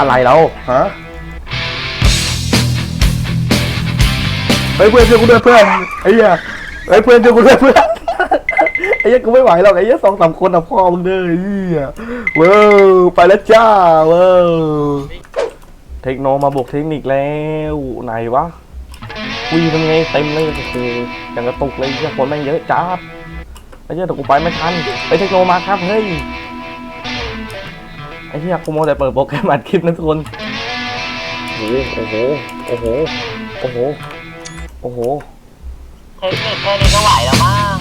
อะไรแล้วฮะเฮ้ยเพื่อนช่วยกูด้วยเพื่อนไอ้เหี้ยเฮ้ยเพื่อนช่วยกูด้วยเพื่อนไอ้เหี้ยกูไม่ไหวหรอกไอ้เหี้ยสองสามคนอะพ่อมึงเด้อไอ้เหี้ยเว้าวไปแล้วจ้าเว้าวเทคโนมาบวกเทคนิคแล้วไหนวะวีเป็นไงเต็มเลยโอ้โหอย่างกระตุกเลยเหี้ยคนแม่งเยอะจ้าบไอ้เหี้ยแต่กูไปไม่ทันไปเทคโนมาครับเฮ้ย ไอ้เหี้ยกูโมวแต่เปิดโปรแกรมอัดคลิปนะทุกคนโอ้โหโอ้โหโอ้โหโอ้โหเทคนิคแค่นี้ก็ไหวแล้วมั้ง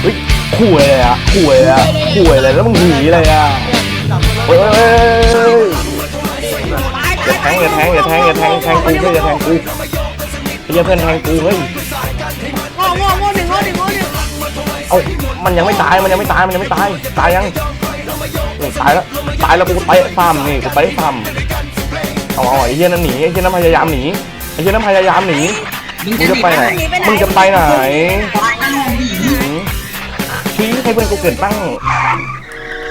เฮ้ยข่วยเลยอะข่วยเลยอะข่วยเลยแล้วมึงหนีเลยอะเฮ้ยเฮ้ยเฮ้ยอย่าแทงอย่าแทงอย่าแทงอย่าแทงแทงกูเพื่อนอย่าแทงกูไอ้เหี้ยเพื่อนแทงกูเฮ้ยโง่โง่โง่หนึ่งโง่หนึ่งโง่หนึ่งเอ้ามันยังไม่ตายมันยังไม่ตายมันยังไม่ตายตายยังนี่ ตายแล้วตายแล้วกูไปฟาร์มนี่กูไปฟาร์มเอาเอาไอ้เหี้ยนั่นหนีไอ้เหี้ยนั่นพยายามหนีไอ้เหี้ยนั่นพยายามหนีมึงจะไปไหนมึงจะไปไหนหืมชี้ให้เพื่อนกูเกิดตั้ง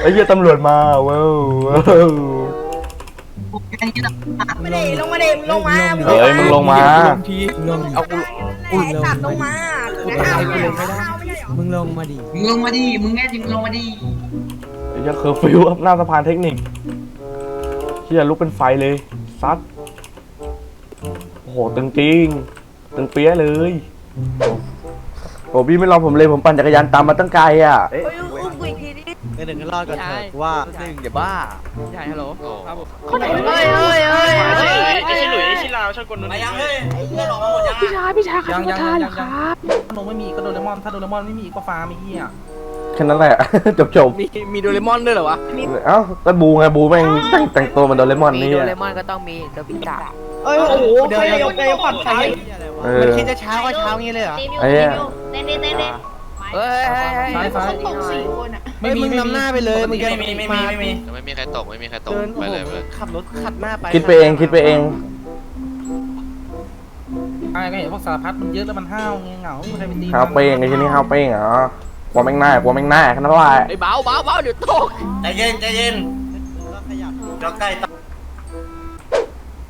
ไอ้เหี้ยตำรวจมาว้าวว้าวไม่ได้ลงมาเดมลงมาเฮ้ยมึงลงมาลงเอากูไอ้สัตว์ลงมาเหลือห้าวไม่ใช่เหรอมึงลงมาดิมึงลงมาดิมึงแน่จริงลงมาดิ ไอ้เหี้ยเคอร์ฟิวหน้าสะพานเทคนิคเหี้ยลุกเป็นไฟเลยซัดโอ้โหตึงจริงตึงเปี้ยเลยโอ้พี่ไม่รอผมเลยผมปั่นจักรยานตามมาตั้งไกลอะเฮ้ยอุ้มกูอีกทีดิหนึ่งก็รอดก่อนเถอะว่าหนึ่งอย่าบ้าใช่ฮัลโหลครับผมเฮ้ยเฮ้ยเฮ้ยเฮ้ยไอ้เฮ้ยไอ้หลุยไอ้ชิลาวชอบกดนุ่นมายังเฮ้ยไอ้เหี้ยหลอกมาหมดยังพี่ชายพี่ชายขับรถทานเหรอครับโนไม่มีก็โดเรมอนถ้าโดเรมอนไม่มีก็ฟ้าไม่เหี้ยแค่นั้นแหละ จบจบมีมีโดเรมอนด้วยเหรอวะๆเอ้าก็บูไงบูแม่งแต่งแต่งตัวเหมันโดเรมอนมีนี่โดอะเรมอนก็ต้องมีโดบิตะเฮ้ยโอ้โหใครยกใครปัดใครเออ มันคิดจะเช้าก็เช้างี้เลยเหรอ ไอ้เหี้ย เต้นดิเต้นดิเฮ้ยเฮ้ยเฮ้ยซ้ายซ้ายตกสี่คนอะไม่มึงนำหน้าไปเลยมึงจะไม่มีไม่มีไม่มีไม่มีใครตกไม่มีใครตกเดินไปเลยไปเลยขับรถขัดหน้าไปคิดไปเองคิดไปเองไอ้ก็เห็นพวกสารพัดมันเยอะแล้วมันห้าวเงเหงาไม่ใครไปตีห้าวเป้งไอ้ที่นี่ห้าวเป้งเหรอ กลัวแม่งหน้ากลัวแม่งหน้าแค่นั้นแหละไอ้เบาเบาเบาเดี๋ยวตกใจเย็นใจเย็นจอกใกล้ต่อ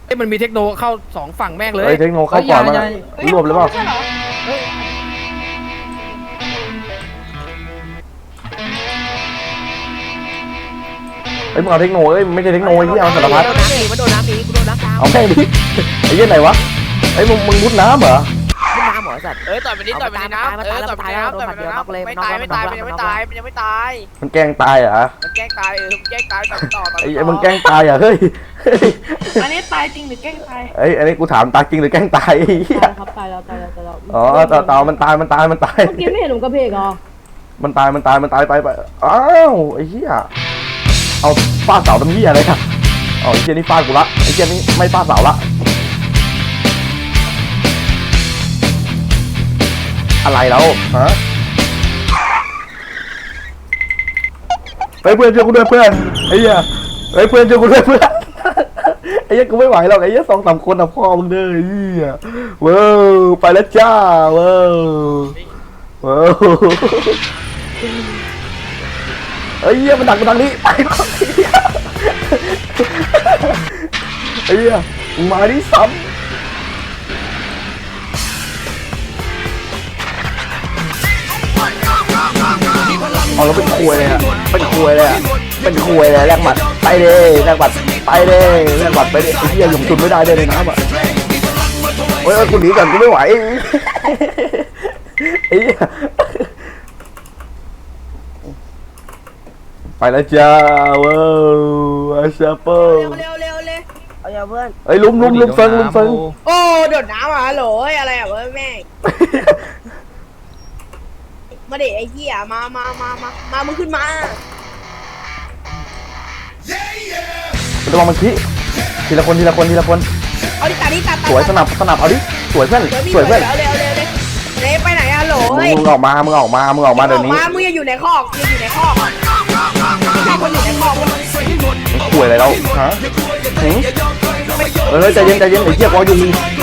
ไอ้มันมีเทคโนเข้าสองฝั่งแม่งเลย เฮ้ยเทคโนเข้าก่อนมารวบเลยเปล่าใช่เหรอเฮ้ยมึงเอาเทคโนเอ้ยไม่ใช่เทคโนไอ้ที่เอาสารพัดโดนน้ำอีกมันโดนน้ำอีกกูโดนน้ำตามเอาแม่งดิไอ้เหี้ยไหนวะไอ้ยมึงมึงมุดน้ำเหรอ สัตว์เอ้ยต่อยมันนิดต่อยมันนิดนะเออต่อยมันนิดนะต่อยมันนิดนะไม่ตายไม่ตายมันยังไม่ตายมันยังไม่ตายมันแกล้งตายเหรอมันแกล้งตายเออมันแกล้งตายต่อยต่อต่อยไอ้ไอ้มึงแกล้งตายเหรอเฮ้ยเฮ้ยอันนี้ตายจริงหรือแกล้งตายไอ้ยอันนี้กูถามตายจริงหรือแกล้งตายไอ้เหี้ยครับตายแล้วตายแล้วตายแล้วอ๋อต่อต่อมันตายมันตายมันตายเมื่อกี้ไม่เห็นหนุ่มกระเพกเหรอมันตายมันตายมันตายไปไปอ้าวไอ้เหี้ยเอาฟาดเสาทำเหี้ยอะไรครับเอาไอ้เหี้ยนี่ฟาดกูละไอ้เหี้ยนี่ไม่ฟาดเสาละ อะไรแล้วฮะเฮ้ยเพื่อนช่วยกูด้วยเพื่อนไอ้เหี้ยเฮ้ยเพื่อนช่วยกูด้วยเพื่อนไอ้เหี้ยกูไม่ไหวหรอกไอ้เหี้ยสองสามคนอะพ่อมึงเด้อไอ้เหี้ยเว้าวไปแล้วจ้าเว้าวว้าวไอ้เหี้ยมันดักมันดักนี้ไปไอ้เหี้ยมาดิซ้ำ เอาแล้วเป็นควยเลยอะเป็นควยเลยอะเป็นควยเลยแลกบัตรไปเลยแลกบัตรไปเลยแลกบัตรไปเลยไอ้เหี้ยหยุ่มตุนไม่ได้เลยในน้ำอะโอ้ยโอ้ยกูหนีก่อนกูไม่ไหวไอ้เหี้ยไปแล้วจ้าว้าวอาชาเปิลเร็วเร็วเร็วเอาอย่าเพื่อนเอ้ยลุมลุมลุมเฟิงลุมเฟิงโอ้เดือดน้ำอะฮัลโหลอะไรอะเว้ยแม่ง มาเด็ไอ้เหี้ยมามามามามามึงขึ้นมาระวังมันขี้ทีละคนทีละคนทีละคน เอาดิตัดดิตัดตัดสวยสนับสนับเอาดิสวยเพื่อนเดี๋ยวพี่สวยเพื่อนเร็วเร็วเร็วเร็วเร็วไปไหนอะฮัลโหลมึงเฮ้ยมึงออกมามึงออกมามึงออกมาเดี๋ยวนี้มามึงอย่าอยู่ในคอกมึงอย่าอยู่ในคอกใช่คนอยู่ในคอกมึงมึงข่วยอะไรแล้วฮะหึเออใจเย็นใจเย็นไอ้เหี้ยกูเอาอยู่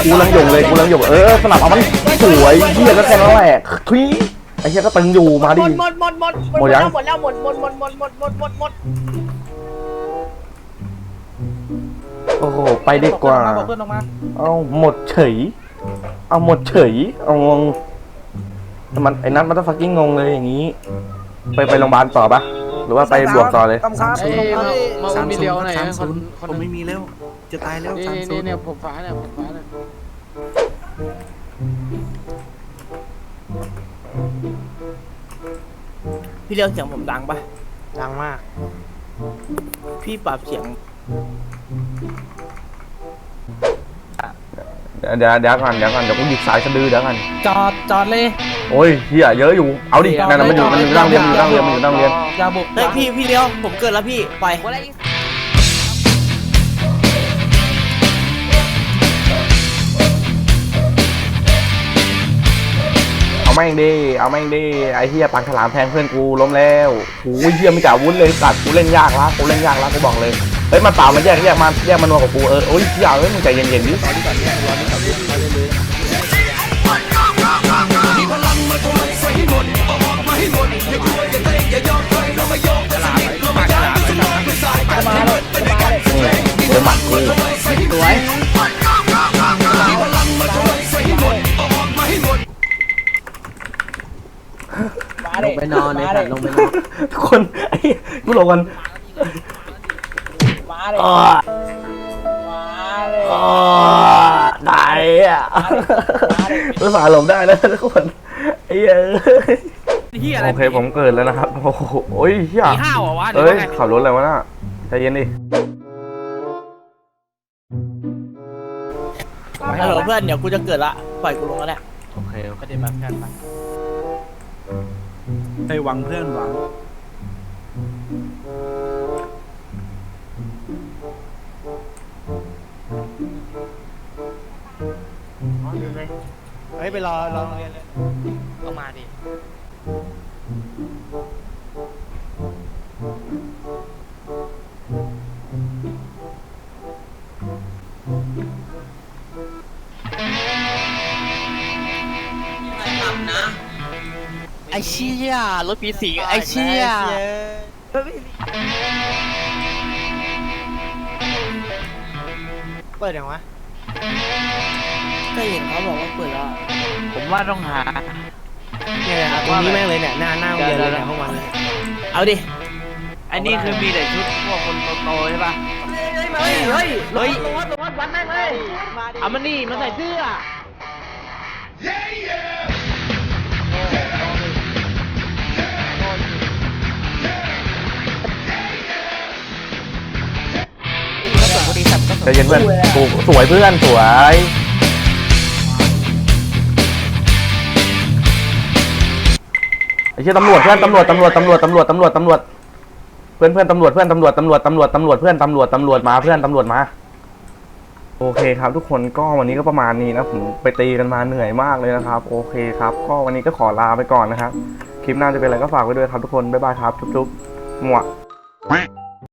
กูรังหยงเลยกูรังหยงเออสนับเอามันสวยเหี้ยก็แค่นั้นแหละทุยไอ้เหี้ยก็ตึงอยู่มาหมดิดหมดหมดหมดหมดยังหมดแล้วหมดหมดหมดหมดหมดหมดหมดหมดโอ้โหไปดีกว่า บอกเพื่อนออกมาเอาหมดเฉย เอาหมดเฉย เอางงแต่มันไอ้นัทมันต้องฟักกิ้งงงเลยอย่างนี้ ไปไปโรงพยาบาลต่อปะหรือว่าไปบวกต่อเลย ต้องครับเอ้ยมามาอุ้มมีเดียวหน่อยสามคศูนนย์คนผมไม่มีแล้ว จะตายแล้วนี่สามศูนี่นย์เนี่ยผมฟ้าเนี่ยผมฟ้าเนี่ย พี่เลี้ยวเสียงผมดังปะดังมาก พี่ปรับเสียงเดี๋ยวเดี๋ยวเดี๋ยวก่อนเดี๋ยวก่อนเดี๋ยวกูหยิบสายสะดือเดี๋ยวก่อนจอดจอดเลย โอ้ยเฮียเยอะอยู่ เอาดินั่นน่ะมันอยู่มันอยู่นั่งเรียนมันอยู่นั่งเรียนมันอยู่นั่งเรียน อย่าบุกเฮ้ยพี่พี่เลี้ยวผมเกิดแล้วพี่ไปเอา แม่งดิเอาแม่งดิไอ้เฮียปากฉลามแทงเพื่อนกูล้มแล้วโอ้ยเฮียไม่จ่าวุ้นเลยสัตว์กูเล่นยากละกูเล่นยากละกูบอกเลยเฮ้ยมันเปล่ามันแยกแยกมาแยกมันนัวกับกูเออโอ้ยเฮียเอ้ยมึงใจเย็นๆดิ ลงไปนอนในสัตว์ลงไปนอนทุกคนไอ้กูหลงกันมาเลยอ๋อมาเลยอ๋อตายอะรู้สาห์หลงได้แล้วทุกคนไอ้เหี้ยเฮียอะไรโอเคผมเกิดแล้วนะครับ โอ้โหโอ้ยเฮียผีห้าวเหรอวะหรือเอ้ยว่าไงขับรถอะไรวะน่ะใจเย็นดิฮัลโหลเพื่อนเดี๋ยวกูจะเกิดละปล่อยกูลงแล้วแหละโอเคก็เดี๋ยวมากันไป ไปหวังเพื่อนหวังเฮ้ยไปรอรอโรงเรียนเลย ก็มาดิ อ้เชี่ยรถผีสิงไอ้เชี่ยเปิดยังวะก็เห็นเขาบอกว่าเปิดแล้ว ผมว่าต้องหา เนี่ยนะครับตรงนี้แม่งเลยเนี่ยหน้าหน้าโรงเรียนเลยเนี่ยห้องวันเลยเอาดิ อันนี้คือมีแต่ชุดพวกคนโตๆใช่ปะเฮ้ยเฮ้ยเฮ้ยรถรถวัดแม่งเลยเอามันนี่มันใส่เสื้อ ใจเย็นเพื่อนกูสวยเพื่อนสวยไอ้เชี่ยตำรวจเพื่อนตำรวจตำรวจตำรวจตำรวจตำรวจตำรวจเพื่อนเพื่อนตำรวจเพื่อนตำรวจตำรวจตำรวจตำรวจเพื่อนตำรวจตำรวจมาเพื่อนตำรวจมา โอเคครับ ทุกคนก็วันนี้ก็ประมาณนี้นะผมไปตีกันมาเหนื่อยมากเลยนะครับ โอเคครับ ก็วันนี้ก็ขอลาไปก่อนนะครับ คลิปหน้าจะเป็นอะไรก็ฝากไว้ด้วยครับทุกคนบ๊ายบายครับจุ๊บๆหมวก